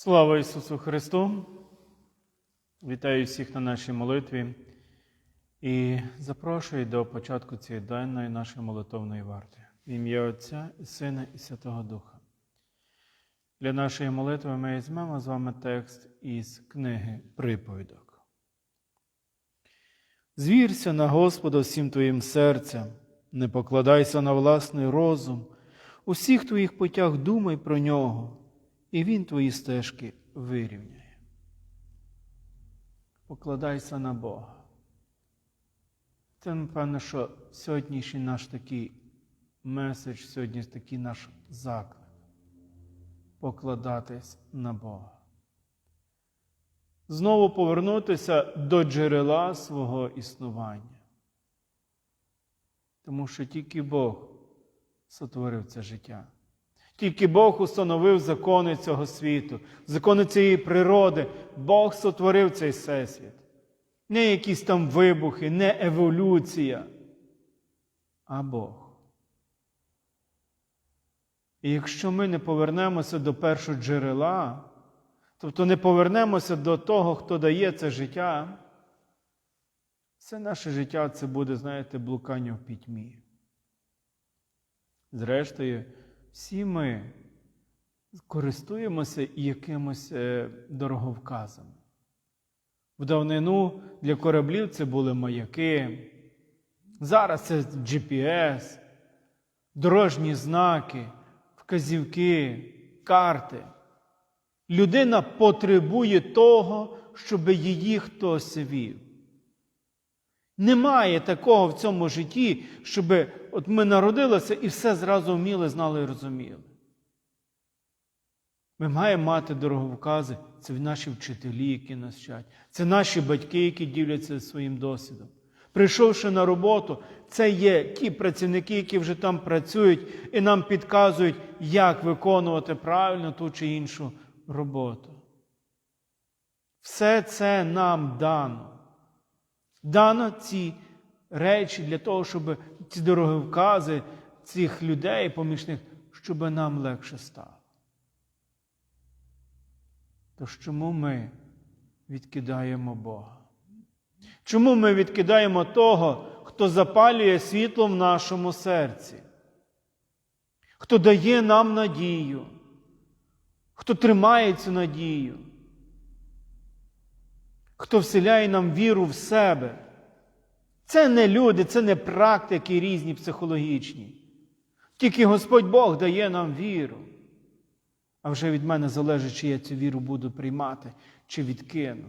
Слава Ісусу Христу! Вітаю всіх на нашій молитві і запрошую до початку цієї денної нашої молитовної варти. В ім'я Отця і Сина і Святого Духа. Для нашої молитви ми візьмемо з вами текст із книги Приповідок. Звірся на Господа всім твоїм серцем, не покладайся на власний розум, у всіх твоїх путях думай про нього, і Він твої стежки вирівняє. Покладайся на Бога. Це, напевно, що сьогоднішній наш такий меседж, сьогодні такий наш заклик. Покладатись на Бога. Знову повернутися до джерела свого існування. Тому що тільки Бог сотворив це життя. Тільки Бог установив закони цього світу, закони цієї природи. Бог сотворив цей всесвіт. Не якісь там вибухи, не еволюція, а Бог. І якщо ми не повернемося до першого джерела, тобто не повернемося до того, хто дає це життя, все наше життя це буде, знаєте, блукання в пітьмі. Зрештою, всі ми користуємося якимось е, дороговказами. В давнину для кораблів це були маяки. Зараз це GPS, дорожні знаки, вказівки, карти. Людина потребує того, щоб її хтось вів. Немає такого в цьому житті, щоб от ми народилися і все зразу вміли, знали і розуміли. Ми маємо мати дороговкази, це наші вчителі, які нас вчать, це наші батьки, які діляться своїм досвідом. Прийшовши на роботу, це є ті працівники, які вже там працюють і нам підказують, як виконувати правильно ту чи іншу роботу. Все це нам дано. Дано ці речі для того, щоб ці дороговкази цих людей помічних, щоб нам легше стало. Тож чому ми відкидаємо Бога? Чому ми відкидаємо того, хто запалює світло в нашому серці, хто дає нам надію, хто тримає цю надію, хто вселяє нам віру в себе? Це не люди, це не практики різні психологічні. Тільки Господь Бог дає нам віру. А вже від мене залежить, чи я цю віру буду приймати, чи відкину.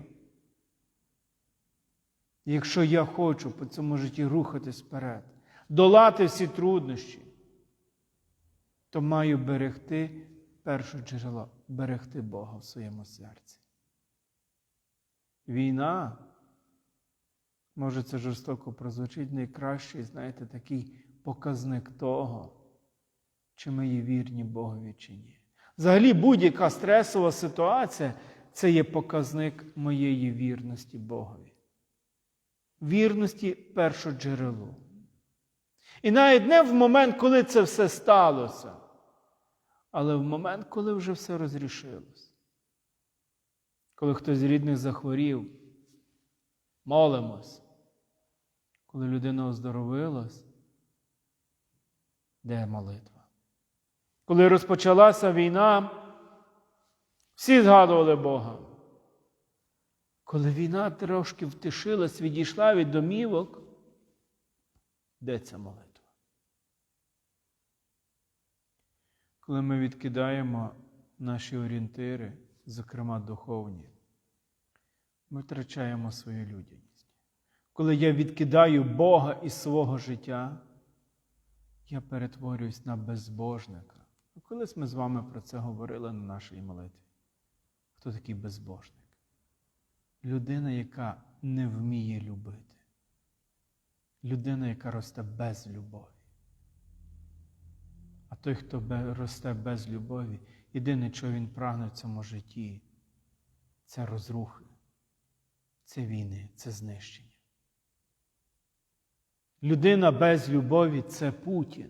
Якщо я хочу по цьому житті рухатись вперед, долати всі труднощі, то маю берегти перше джерело, берегти Бога в своєму серці. Війна, може, це жорстоко прозвучить, найкращий, знаєте, такий показник того, чи ми є вірні Богові чи ні. Взагалі, будь-яка стресова ситуація це є показник моєї вірності Богові. Вірності першоджерелу. І навіть не в момент, коли це все сталося, але в момент, коли вже все розрішилось. Коли хтось з рідних захворів, молимось. Коли людина оздоровилась, де молитва? Коли розпочалася війна, всі згадували Бога. Коли війна трошки втишилась, відійшла від домівок, де ця молитва? Коли ми відкидаємо наші орієнтири, зокрема духовні, ми втрачаємо свою людяність. Коли я відкидаю Бога із свого життя, я перетворююсь на безбожника. Колись ми з вами про це говорили на нашій молитві. Хто такий безбожник? Людина, яка не вміє любити. Людина, яка росте без любові. А той, хто росте без любові, єдине, що він прагне в цьому житті, це розрухи, це війни, це знищення. Людина без любові це Путін.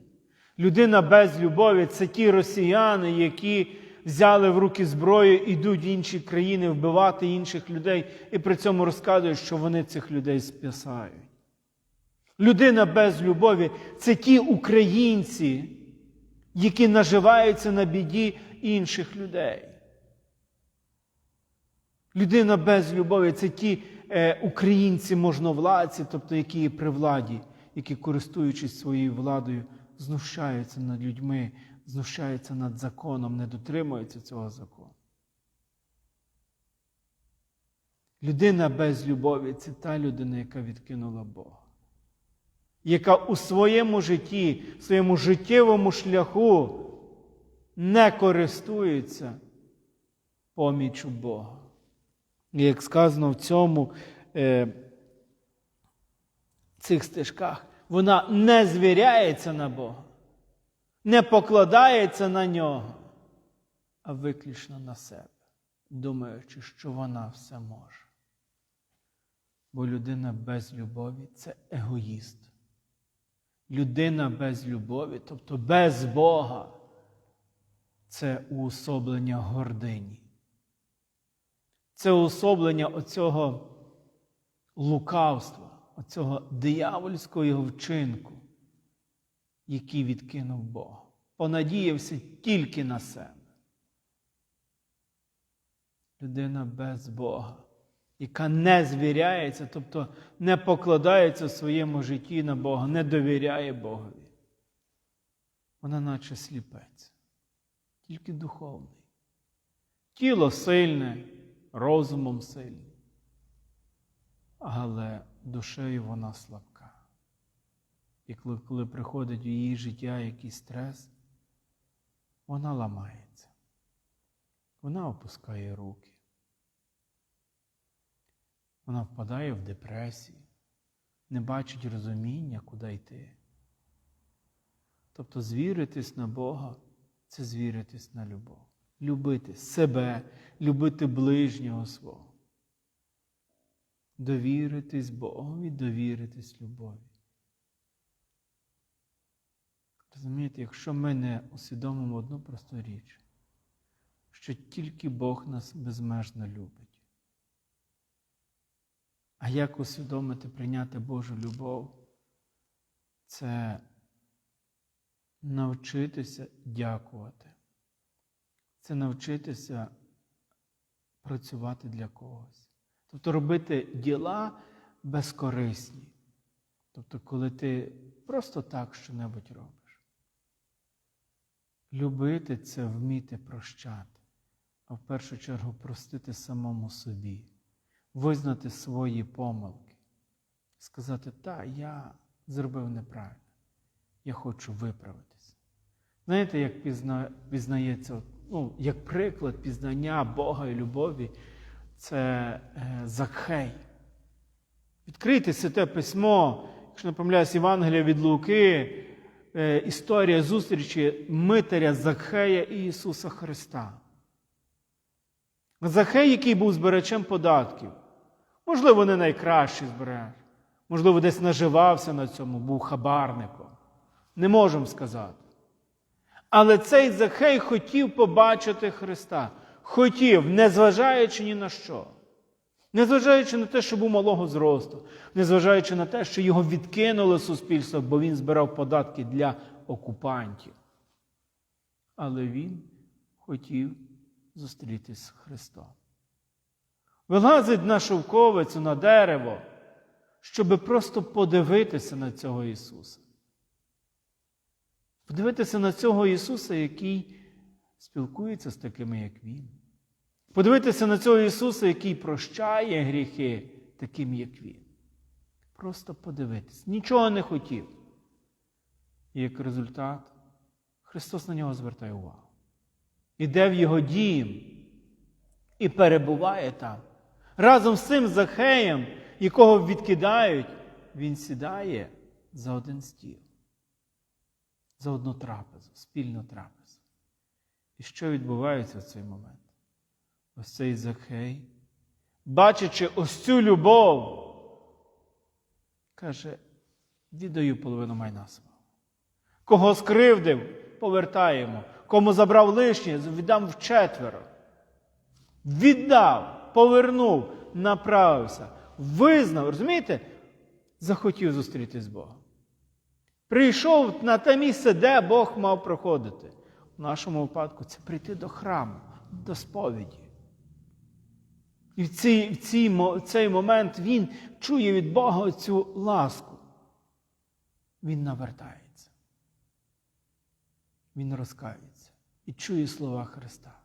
Людина без любові це ті росіяни, які взяли в руки зброю, йдуть в інші країни вбивати інших людей, і при цьому розказують, що вони цих людей спасають. Людина без любові це ті українці, які наживаються на біді інших людей. Людина без любові це ті е, українці можновладці, тобто які є при владі, які, користуючись своєю владою, знущаються над людьми, знущаються над законом, не дотримуються цього закону. Людина без любові це та людина, яка відкинула Бога, яка у своєму житті, своєму життєвому шляху не користується поміччю Бога. І як сказано в цьому е, цих стежках, вона не звіряється на Бога, не покладається на нього, а виключно на себе, думаючи, що вона все може. Бо людина без любові це егоїст. Людина без любові, тобто без Бога, це уособлення гордині. Це уособлення оцього лукавства, оцього диявольського вчинку, який відкинув Бога. Понадіявся тільки на себе. Людина без Бога, яка не звіряється, тобто не покладається в своєму житті на Бога, не довіряє Богові. Вона наче сліпець, тільки духовний. Тіло сильне, розумом сильний, але душею вона слабка. І коли, коли приходить у її життя якийсь стрес, вона ламається, вона опускає руки, вона впадає в депресію, не бачить розуміння, куди йти. Тобто звіритись на Бога це звіритись на любов. Любити себе, любити ближнього свого. Довіритись Богові, довіритись любові. Розумієте, якщо ми не усвідомимо одну просту річ, що тільки Бог нас безмежно любить. А як усвідомити, прийняти Божу любов? Це навчитися дякувати. Це навчитися працювати для когось. Тобто робити діла безкорисні. Тобто, коли ти просто так що-небудь робиш. Любити це вміти прощати, а в першу чергу простити самому собі, визнати свої помилки, сказати, та, я зробив неправильно, я хочу виправитися. Знаєте, як пізна, пізнається, ну, як приклад пізнання Бога і любові, це е, Закхей. Відкрийте святе письмо, якщо не помиляюсь, Євангелія від Луки, е, історія зустрічі Митаря Закхея і Ісуса Христа. Захей, який був збирачем податків, можливо, не найкращий збирач, можливо, десь наживався на цьому, був хабарником. Не можемо сказати. Але цей Захей хотів побачити Христа. Хотів, незважаючи ні на що. Незважаючи на те, що був малого зросту, незважаючи на те, що його відкинуло суспільство, бо він збирав податки для окупантів. Але він хотів зустрітися з Христом. Вилазить на шовковицю, на дерево, щоби просто подивитися на цього Ісуса. Подивитися на цього Ісуса, який спілкується з такими, як Він. Подивитися на цього Ісуса, який прощає гріхи, таким, як Він. Просто подивитися. Нічого не хотів. І як результат, Христос на нього звертає увагу. Іде в його дім і перебуває там. Разом з цим Захеєм, якого відкидають, він сідає за один стіл, за одну трапезу, спільну трапезу. І що відбувається в цей момент? Ось цей Захей, бачачи ось цю любов, каже: віддаю половину майна свого. Кого скривдив, повертаємо. Кому забрав лишнє, віддам вчетверо. Віддав, повернув, направився, визнав, розумієте? Захотів зустрітися з Богом. Прийшов на те місце, де Бог мав проходити. В нашому випадку це прийти до храму, до сповіді. І в цей, в цей, в цей момент він чує від Бога цю ласку. Він навертається. Він розкається і чує слова Христа.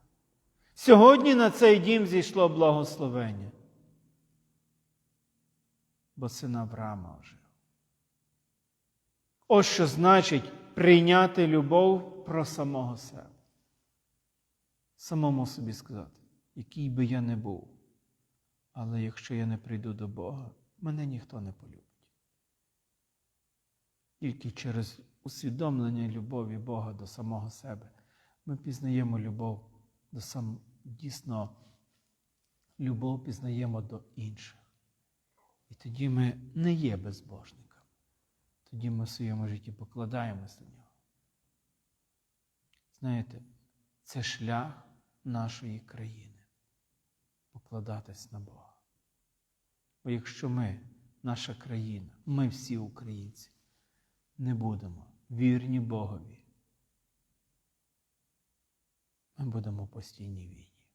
Сьогодні на цей дім зійшло благословення, бо син Авраама ожив. Ось що значить прийняти любов про самого себе. Самому собі сказати, який би я не був, але якщо я не прийду до Бога, мене ніхто не полюбить. Тільки через усвідомлення любові Бога до самого себе ми пізнаємо любов до сам дійсно любов пізнаємо до інших. І тоді ми не є безбожниками. Тоді ми в своєму житті покладаємося на нього. Знаєте, це шлях нашої країни покладатись на Бога. Бо якщо ми, наша країна, ми всі українці, не будемо вірні Богові, ми будемо в постійній війні.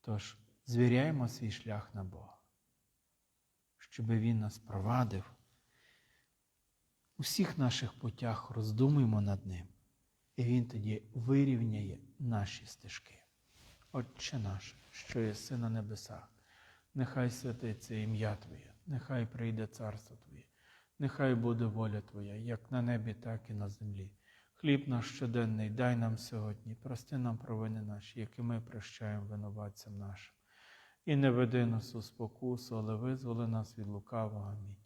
Тож звіряємо свій шлях на Бога, щоб Він нас провадив. У всіх наших путях роздумуємо над ним, і Він тоді вирівняє наші стежки. Отче наш, що єси на небесах, нехай святиться ім'я Твоє, нехай прийде царство Твоє, нехай буде воля Твоя, як на небі, так і на землі. Хліб наш щоденний дай нам сьогодні, прости нам провини наші, які ми прощаємо винуватцям нашим. І не веди нас у спокусу, але визволи нас від лукавого. Амінь.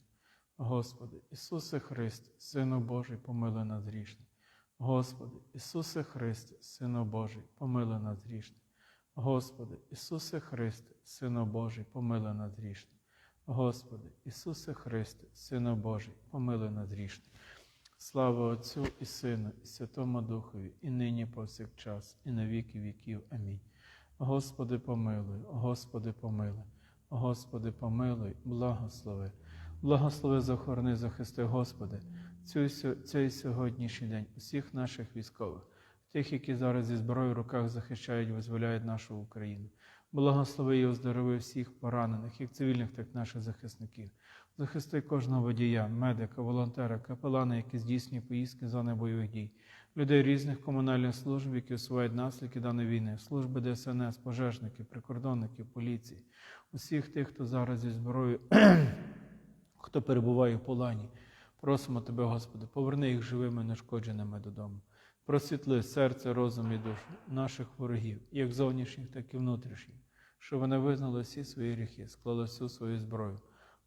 Господи, Ісусе Христе, Сину Божий, помилуй нас грішні. Господи, Ісусе Христе, Сину Божий, помилуй нас грішні. Господи, Ісусе Христе, Сину Божий, помилуй нас грішні. Господи, Ісусе Христе, Сину Божий, помилуй нас грішні. Слава Отцю і Сину, і Святому Духові, і нині повсякчас, і на віки віків. Амінь. Господи, помилуй, Господи, помилуй, Господи, помилуй, благослови. Благослови, захорони, захисти, Господи, цю, цей сьогоднішній день усіх наших військових, тих, які зараз зі зброєю в руках захищають, визволяють нашу Україну. Благослови і оздорови всіх поранених, як цивільних, так і наших захисників. Захисти кожного водія, медика, волонтера, капелана, які здійснюють поїздки зони бойових дій, людей різних комунальних служб, які усувають наслідки даної війни, служби ДСНС, пожежників, прикордонників, поліції, усіх тих, хто зараз зі зброєю, хто перебуває в полоні. Просимо Тебе, Господи, поверни їх живими, нешкодженими додому. Просвітли серце, розум і душу наших ворогів, як зовнішніх, так і внутрішніх, щоб вони визнали всі свої гріхи, склали всю свою зброю,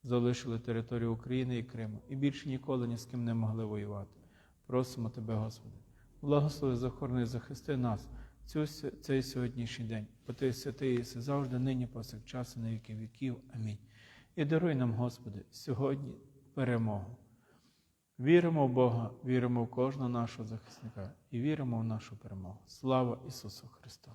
залишили територію України і Криму і більше ніколи ні з ким не могли воювати. Просимо Тебе, Господи, благослови, захорони, захисти нас цю, цей сьогоднішній день, бо Ти святий єси завжди, нині, повсякчас, і на віки віків. Амінь. І даруй нам, Господи, сьогодні перемогу. Віримо в Бога, віримо в кожного нашого захисника і віримо в нашу перемогу. Слава Ісусу Христу!